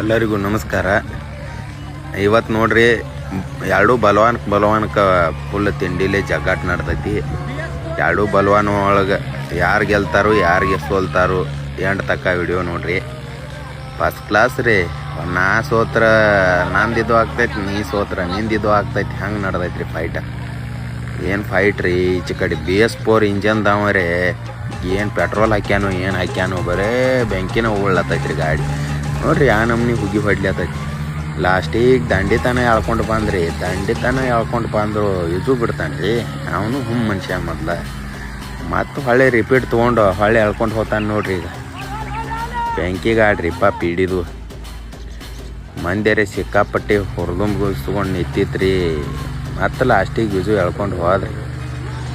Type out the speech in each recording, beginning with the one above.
ಎಲ್ಲರಿಗೂ ನಮಸ್ಕಾರ. ಇವತ್ತು ನೋಡ್ರಿ, ಎರಡೂ ಬಲವಾನ್, ಬಲವಾನ್ಕ ಫುಲ್ ತಿಂಡಿಲಿ ಜಗ್ಗಾಟ ನಡ್ತೈತಿ ಎರಡೂ ಬಲವಾನ್ ಒಳಗೆ ಯಾರು ಗೆಲ್ತಾರೋ ಯಾರಿಗೆ ಸೋಲ್ತಾರೋ ಎಂಡ್ ತಕ್ಕ ವಿಡಿಯೋ ನೋಡ್ರಿ. ಫಸ್ಟ್ ಕ್ಲಾಸ್ ರೀ, ನಾ ಸೋತ್ರ ನಂದಿದ್ದು ಆಗ್ತೈತಿ, ನೀ ಸೋತ್ರ ನಿಂದಿದ್ದು ಆಗ್ತೈತಿ, ಹಂಗೆ ರೀ ಫೈಟ ಏನು ಫೈಟ್ ರೀ ಈಚೆ ಕಡೆ ಬಿ ಎಸ್ ಫೋರ್ ಇಂಜನ್ದವ ರೀ. ಏನು ಪೆಟ್ರೋಲ್ ಹಾಕ್ಯಾನು, ಏನು ಹಾಕ್ಯಾನು, ಬರೇ ಬೆಂಕಿನ ಉಳ್ಳತ್ತೈತ್ರಿ ಗಾಡಿ. ನೋಡ್ರಿ ಆ ನಮ್ನಿ ಹುಗಿ ಹೊಡ್ಲತ್ತೈತಿ ಲಾಸ್ಟಿಗೆ ದಂಡಿತನ ಎಳ್ಕೊಂಡು ಬಂದ್ರಿ. ದಂಡಿತನ ಎಳ್ಕೊಂಡು ಬಂದ್ರು ಇದು ಬಿಡ್ತಾನೆ ರೀ ಅವನು ಹುಮ್ ಮನುಷ್ಯ ಮೊದ್ಲ. ಮತ್ತು ಹೊಳೆ ರಿಪೀಟ್ ತೊಗೊಂಡು ಹೊಳೆ ಎಳ್ಕೊಂಡು ಹೋತಾನೆ ನೋಡ್ರಿ ಈಗ. ಬೆಂಕಿ ಆಡ್ರಿ ಪಾಪ ಹಿಡಿದು. ಮಂದ್ಯಾರೆ ಸಿಕ್ಕಾಪಟ್ಟಿ ಹೊರದುಂಬಿಸ್ಕೊಂಡು ನಿಂತಿತ್ರಿ. ಮತ್ತು ಲಾಸ್ಟಿಗೆ ಯುಜು ಎಳ್ಕೊಂಡು ಹೋದ್ರಿ.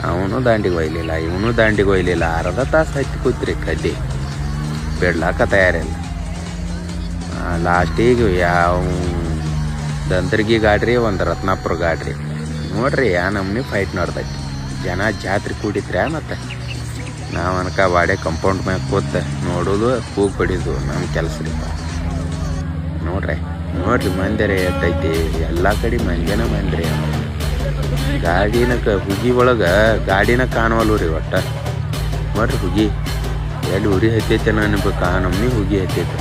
ಅವನು ದಾಂಡಿಗೆ ಒಯ್ಲಿಲ್ಲ, ಇವನು ದಾಂಡಿಗೆ ಒಯ್ಲಿಲ್ಲ. ಅರ್ಧ ತಾಸು ಹತ್ತಿ ಕೂತ್ರಿ ಕಡ್ಡಿ. ಬಿಡ್ಲಾಕ ತಯಾರಿಲ್ಲ. ಲಾಸ್ಟಿಗೆ ಯಾವ ದಂತರ್ಗಿ ಗಾಡ್ರಿ, ಒಂದು ರತ್ನಾಪುರ ಗಾಡ್ರಿ. ನೋಡ್ರಿ, ಯಾ ನಮ್ಮನೆ ಫೈಟ್ ನೋಡ್ದಕ್ಕೆ ಜನ ಜಾತ್ರೆ ಕೂಡಿದ್ರೆ ಮತ್ತೆ ನಾವು ಅನ್ಕ ವಾಡೆ ಕಂಪೌಂಡ್ ಮ್ಯಾಗ ಕೂತ ನೋಡೋದು ಹೂ ಕೊಡೋದು ನಮ್ಮ ಕೆಲಸ ರೀ ನೋಡ್ರಿ ನೋಡ್ರಿ, ಮಂದಿರ ಎತ್ತೈತಿ. ಎಲ್ಲ ಕಡೆ ಮಂದಿನ ಮಂದಿರಿ. ಗಾಡಿನ ಕ, ಹುಗಿ ಒಳಗೆ ಗಾಡಿನ ಕಾಣವಲ್ಲು ರೀ ಒಟ್ಟ. ನೋಡ್ರಿ, ಹುಗಿ. ಎಲ್ಲಿ ಉರಿ ಹತ್ತೈತೆ ಕಾ ನಮ್ನಿ ಹುಗಿ ಹತ್ತೈತೆ.